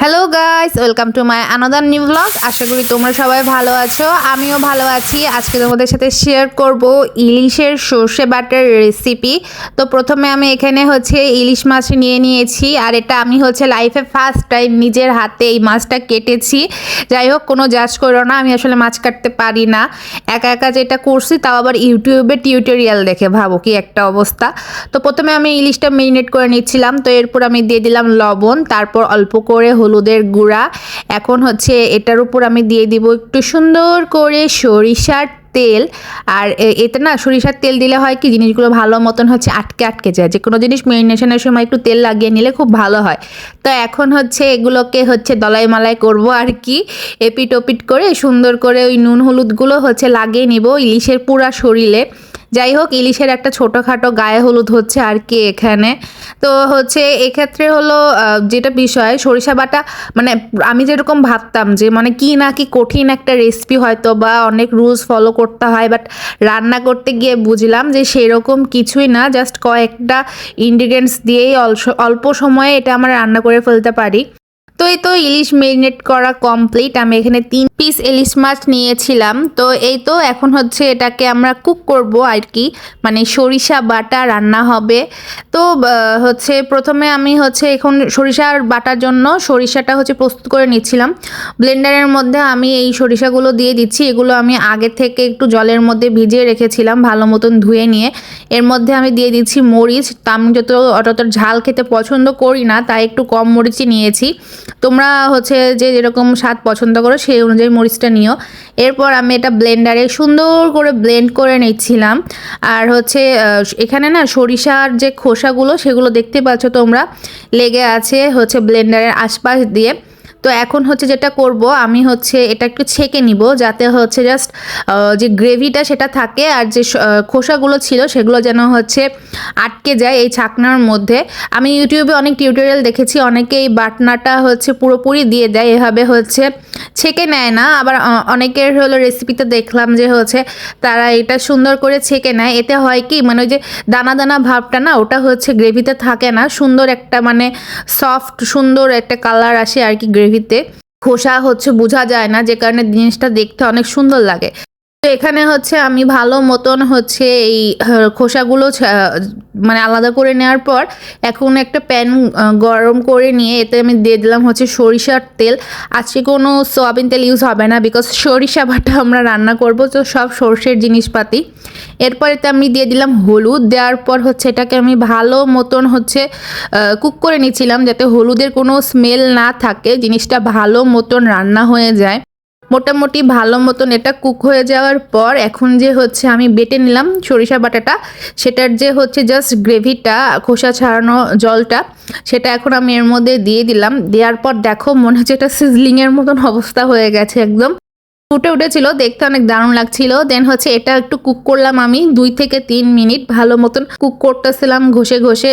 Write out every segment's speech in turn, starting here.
Hello Guys welcome to my another new blog আশা করি তোমরা সবাই ভালো আছো, আমিও ভালো আছি। আজকে তোমাদের সাথে শেয়ার করব ইলিশের সর্ষে বাটার রেসিপি তো প্রথমে আমি এখানে হচ্ছে ইলিশ মাছ নিয়ে নিয়েছি, আর এটা আমি হচ্ছে লাইফে ফার্স্ট টাইম নিজের হাতে এই মাছটা কেটেছি। যাই হোক, কোনো জাজ করো না, আমি আসলে মাছ কাটতে পারি না। একা একা যেটা করছি, তাও আবার ইউটিউবে টিউটোরিয়াল দেখে, ভাবো কি একটা অবস্থা। তো প্রথমে আমি ইলিশটা মেরিনেট করে নিচ্ছিলাম, তো এরপর আমি দিয়ে দিলাম লবণ, তারপর অল্প করে হলুদের গুঁড়া এখন হচ্ছে এটার উপর আমি দিয়ে দিব একটু সুন্দর করে সরিষার তেল। আর এতে না সরিষার তেল দিলে হয় কি জিনিসগুলো ভালো মতন হচ্ছে আটকে আটকে যায়। যে কোনো জিনিস মেরিনেশনের সময় একটু তেল লাগিয়ে নিলে খুব ভালো হয়। তো এখন হচ্ছে এগুলোকে হচ্ছে দলাই মালাই করব আর কি। এপিট ওপিট করে সুন্দর করে ওই নুন হলুদগুলো হচ্ছে লাগিয়ে নিব ইলিশের পুরা শরীরে যাই হোক ইলিশের একটা ছোটোখাটো গায়ে হলুদ হচ্ছে আর কি এখানে। তো হচ্ছে এক্ষেত্রে হলো যেটা বিষয়, সরিষা বাটা মানে আমি যেরকম ভাবতাম যে মানে কি না কি কঠিন একটা রেসিপি হয়তো বা অনেক রুলস ফলো করতে হয় বাট রান্না করতে গিয়ে বুঝলাম যে সেরকম কিছুই না জাস্ট কয়েকটা ইনগ্রিডিয়েন্টস দিয়েই অল্প- সময়ে এটা আমরা রান্না করে ফেলতে পারি। তো এই তো ইলিশ মেরিনেট করা কমপ্লিট আমি এখানে তিন পিস ইলিশ মাছ নিয়েছিলাম। তো এই তো এখন হচ্ছে এটাকে আমরা কুক করব আর কি মানে সরিষা বাটা রান্না হবে। তো হচ্ছে প্রথমে আমি হচ্ছে এখন সরিষার বাটার জন্য সরিষাটা হচ্ছে প্রস্তুত করে নিচ্ছিলাম। ব্লেন্ডারের মধ্যে আমি এই সরিষাগুলো দিয়ে দিচ্ছি, এগুলো আমি আগে থেকে একটু জলের মধ্যে ভিজিয়ে রেখেছিলাম ভালো মতন ধুয়ে নিয়ে। এর মধ্যে আমি দিয়ে দিচ্ছি মরিচ, তা আমি যত অত ঝাল খেতে পছন্দ করি না, তাই একটু কম মরিচই নিয়েছি। তোমরা হচ্ছে যে যেরকম স্বাদ পছন্দ করো সেই অনুযায়ী মরিচটা নিও। এরপর আমি এটা ব্লেন্ডারে সুন্দর করে ব্লেন্ড করে নিচ্ছিলাম। আর হচ্ছে এখানে না সরিষার যে খোসাগুলো সেগুলো দেখতে পাচ্ছ তোমরা। লেগে আছে হচ্ছে ব্লেন্ডারের আশপাশ দিয়ে। তো এখন হচ্ছে যেটা করব, আমি হচ্ছে এটা একটু ছেঁকে নিব, যাতে হচ্ছে জাস্ট যে গ্রেভিটা সেটা থাকে আর যে খোসাগুলো ছিল সেগুলো যেন হচ্ছে আটকে যায় এই ছাকনার মধ্যে। আমি ইউটিউবে অনেক টিউটোরিয়াল দেখেছি অনেকে এই বাটনাটা হচ্ছে পুরোপুরি দিয়ে দেয়, এভাবে হচ্ছে ছেঁকে নেয় না। আবার অনেকের হলো রেসিপিতে দেখলাম যে হচ্ছে তারা এটা সুন্দর করে ছেঁকে নেয়। এতে হয় কি মানে ওই যে দানা দানা ভাবটা না, ওটা হচ্ছে গ্রেভিতে থাকে না। সুন্দর একটা মানে সফট সুন্দর একটা কালার আসে আর কি গ্রেভিতে খোসা হচ্ছে বোঝা যায় না যে কারণে জিনিসটা দেখতে অনেক সুন্দর লাগে। এখানে হচ্ছে আমি ভালো মতন হচ্ছে এই খোসাগুলো মানে আলাদা করে নেওয়ার পর এখন একটা প্যান গরম করে নিয়ে এতে আমি দিয়ে দিলাম হচ্ছে সরিষার তেল। আজকে কোনো সোয়াবিন তেল ইউজ হবে না বিকজ সরিষা বাটা আমরা রান্না করব, তো সব সর্ষের জিনিসপাতি। এরপর এতে আমি দিয়ে দিলাম হলুদ, দেওয়ার পর হচ্ছে এটাকে আমি ভালো মতন হচ্ছে কুক করে নিয়েছিলাম যাতে হলুদের কোনো স্মেল না থাকে, জিনিসটা ভালো মতন রান্না হয়ে যায়। মোটামুটি ভালো মতন এটা কুক হয়ে যাওয়ার পর এখন যে হচ্ছে আমি বেটে নিলাম সরিষা বাটাটা, সেটার যে হচ্ছে জাস্ট গ্রেভিটা খোসা ছাড়ানো জলটা, সেটা এখন আমি এর মধ্যে দিয়ে দিলাম। দেওয়ার পর দেখো মনে হচ্ছে এটা সিজলিংয়ের মতন অবস্থা হয়ে গেছে একদম। ফুটে উঠেছিল, দেখতে অনেক দারুণ লাগছিল। দেন হচ্ছে এটা একটু কুক করলাম আমি, দুই থেকে তিন মিনিট ভালো মতন কুক করতেছিলাম ঘষে ঘষে।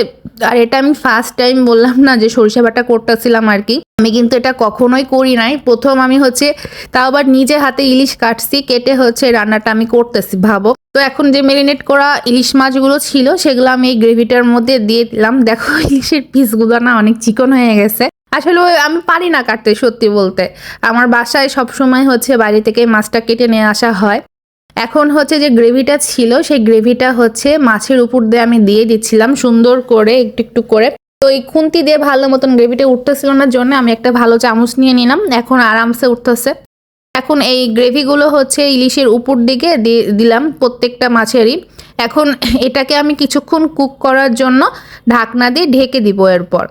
আর এটা আমি ফার্স্ট টাইম বললাম না যে সরিষা বাটা করতেছিলাম আর কি আমি কিন্তু এটা কখনোই করি নাই। প্রথম আমি হচ্ছে তাও আবার নিজে হাতে ইলিশ কাটছি, কেটে হচ্ছে রান্নাটা আমি করতেছি, ভাবো। তো এখন যে মেরিনেট করা ইলিশ মাছগুলো ছিল, সেগুলো আমি এই গ্রেভিটার মধ্যে দিয়ে দিলাম। দেখো ইলিশের পিসগুলো না অনেক চিকন হয়ে গেছে। আসলে আমি পারি না কাটতে, সত্যি বলতে। আমার বাসায় সব সময় হচ্ছে বাড়ি থেকে মাছটা কেটে নিয়ে আসা হয়। এখন হচ্ছে যে গ্রেভিটা ছিল, সেই গ্রেভিটা হচ্ছে মাছের উপর দিয়ে আমি দিয়ে দিচ্ছিলাম, সুন্দর করে একটু একটু করে। তো এই খুন্তি দিয়ে ভালো মতন গ্রেভিটা উঠতেছিল না, জন্য আমি একটা ভালো চামচ নিয়ে নিলাম, এখন আরামসে উঠতেছে। এখন এই গ্রেভিগুলো হচ্ছে ইলিশের উপর দিকে দিলাম প্রত্যেকটা মাছেরই। এখন এটাকে আমি কিছুক্ষণ কুক করার জন্য ঢাকনা দিয়ে ঢেকে দিব এরপর।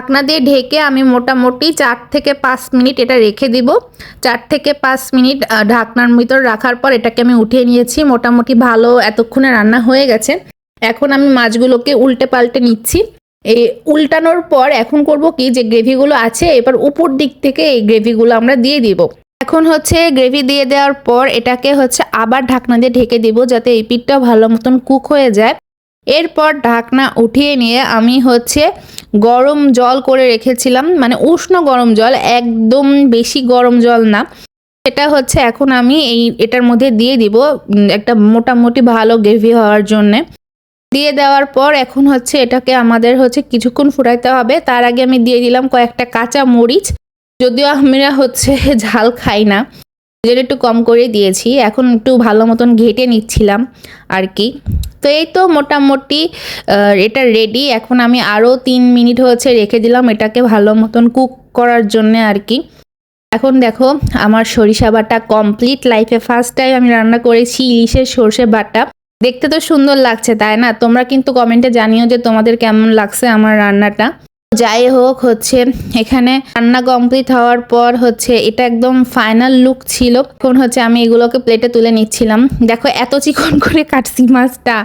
ঢাকনা দিয়ে ঢেকে আমি মোটামুটি চার থেকে পাঁচ মিনিট এটা রেখে দিব। চার থেকে পাঁচ মিনিট ঢাকনার ভিতর রাখার পর এটাকে আমি উঠিয়ে নিয়েছি। মোটামুটি ভালো এতক্ষণে রান্না হয়ে গেছে। এখন আমি মাছগুলোকে উল্টে পাল্টে নিচ্ছি। এই উল্টানোর পর এখন করব কি, যে গ্রেভিগুলো আছে, এবার উপর দিক থেকে এই গ্রেভিগুলো আমরা দিয়ে দিব। এখন হচ্ছে গ্রেভি দিয়ে দেওয়ার পর এটাকে হচ্ছে আবার ঢাকনা দিয়ে ঢেকে দিব, যাতে এই পিঠটা ভালো মতন কুক হয়ে যায়। এরপর ঢাকনা উঠিয়ে নিয়ে আমি হচ্ছে গরম জল করে রেখেছিলাম মানে উষ্ণ গরম জল, একদম বেশি গরম জল না। এটা হচ্ছে এখন আমি এই, এটার মধ্যে দিয়ে দিব একটা মোটামুটি ভালো গ্রেভি হওয়ার জন্যে। দিয়ে দেওয়ার পর এখন হচ্ছে এটাকে আমাদের হচ্ছে কিছুক্ষণ ফুটাইতে হবে। তার আগে আমি দিয়ে দিলাম কয়েকটা কাঁচা মরিচ, যদিও আমরা হচ্ছে ঝাল খাই না। যেটা একটু কম করে দিয়েছি। এখন একটু ভালো মতন ঘেটে নিচ্ছিলাম আর কি। তো এই তো মোটামুটি এটা রেডি এখন আমি আরও তিন মিনিট হচ্ছে রেখে দিলাম এটাকে ভালো মতন কুক করার জন্য আর কি। এখন দেখো, আমার সরিষা বাটা কমপ্লিট লাইফে ফার্স্ট টাইম আমি রান্না করেছি ইলিশের সর্ষে বাটা। দেখতে তো সুন্দর লাগছে, তাই না? তোমরা কিন্তু কমেন্টে জানিও যে তোমাদের কেমন লাগছে আমার রান্নাটা। যাই হোক, হচ্ছে এখানে রান্না কমপ্লিট হওয়ার পর হচ্ছে এটা একদম ফাইনাল লুক ছিল। এখন হচ্ছে আমি এগুলোকে প্লেটে তুলে নিচ্ছিলাম। দেখো এত চিকন করে কাটছি মাছটা।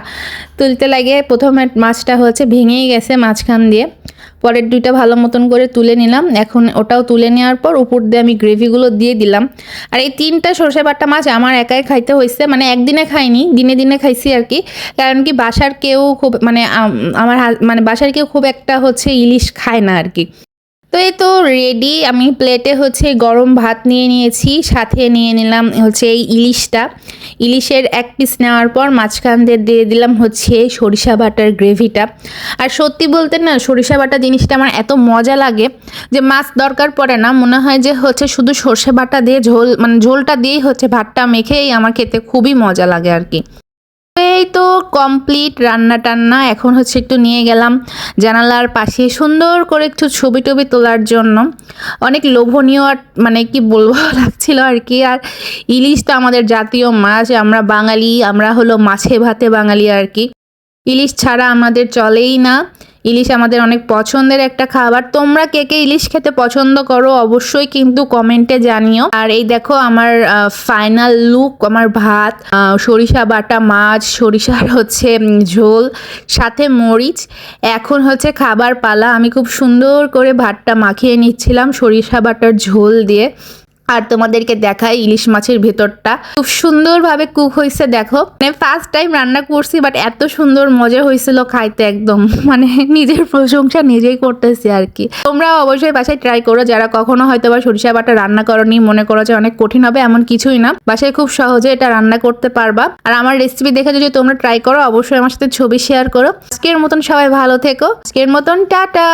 তুলতে লাগে প্রথমে মাছটা হচ্ছে ভেঙেই গেছে মাঝখান দিয়ে। পরের দুইটা ভালো মতন করে তুলে নিলাম। এখন ওটাও তুলে নেওয়ার পর উপর দিয়ে আমি গ্রেভিগুলো দিয়ে দিলাম। আর এই তিনটা সর্ষে বাটা মাছ আমার একাই খাইতে হয়েছে মানে একদিনে খাইনি, দিনে দিনে খাইছি আর কি। কারণ কি বাসার কেউ খুব মানে আমার মানে বাসার কেউ খুব একটা হচ্ছে ইলিশ খায় না আর কি। তো এই তো রেডি আমি প্লেটে হচ্ছে গরম ভাত নিয়ে নিয়েছি, সাথে নিয়ে নিলাম হচ্ছে এই ইলিশটা। ইলিশের এক পিস নেওয়ার পর মাঝখান দিয়ে দিয়ে দিলাম হচ্ছে সরিষা বাটার গ্রেভিটা। আর সত্যি বলতে না, সরিষা বাটা জিনিসটা আমার এত মজা লাগে যে মাছ দরকার পড়ে না, মনে হয় যে হচ্ছে শুধু সর্ষে বাটা দিয়ে ঝোল মানে ঝোলটা দিয়েই হচ্ছে ভাতটা মেখেই আমার খেতে খুবই মজা লাগে আর কি। এই তো কমপ্লিট রান্না টান্না এখন হচ্ছে একটু নিয়ে গেলাম জানালার পাশে সুন্দর করে একটু ছবি টবি তোলার জন্য। অনেক লোভনীয় আর মানে কি বলব, লাগছিল আর কি। আর ইলিশ তো আমাদের জাতীয় মাছ, আমরা বাঙালি, আমরা হলো মাছে ভাতে বাঙালি আর কি। ইলিশ ছাড়া আমাদের চলেই না। ইলিশ আমাদের অনেক পছন্দের একটা খাবার। তোমরা কে কে ইলিশ খেতে পছন্দ করো অবশ্যই কিন্তু কমেন্টে জানিও। আর এই দেখো আমার ফাইনাল লুক আমার ভাত সরিষা বাটা মাছ, সরিষার হচ্ছে ঝোল, সাথে মরিচ। এখন হচ্ছে খাবার পালা। আমি খুব সুন্দর করে ভাতটা মাখিয়ে নিচ্ছিলাম সরিষা বাটার ঝোল দিয়ে। আর তোমাদেরকে দেখাই ইলিশ মাছের ভেতরটা। খুব সুন্দরভাবে কুক হয়েছে, দেখো। মানে ফার্স্ট টাইম রান্না করছি বাট এত সুন্দর মজা হয়েছিল খাইতে একদম। মানে নিজের প্রশংসা নিজেই করতেছি আর কি। তোমরা অবশ্যই বাসায় ট্রাই করো, যারা কখনো হয়তো বা সরিষা বাটা রান্না করনি, মনে করো যে অনেক কঠিন হবে, এমন কিছুই না। বাসায় খুব সহজে এটা রান্না করতে পারবা। আর আমার রেসিপি দেখে যদি তোমরা ট্রাই করো, অবশ্যই আমার সাথে ছবি শেয়ার করো। আজকের মতন সবাই ভালো থেকো। আজকের মতন, টাটা!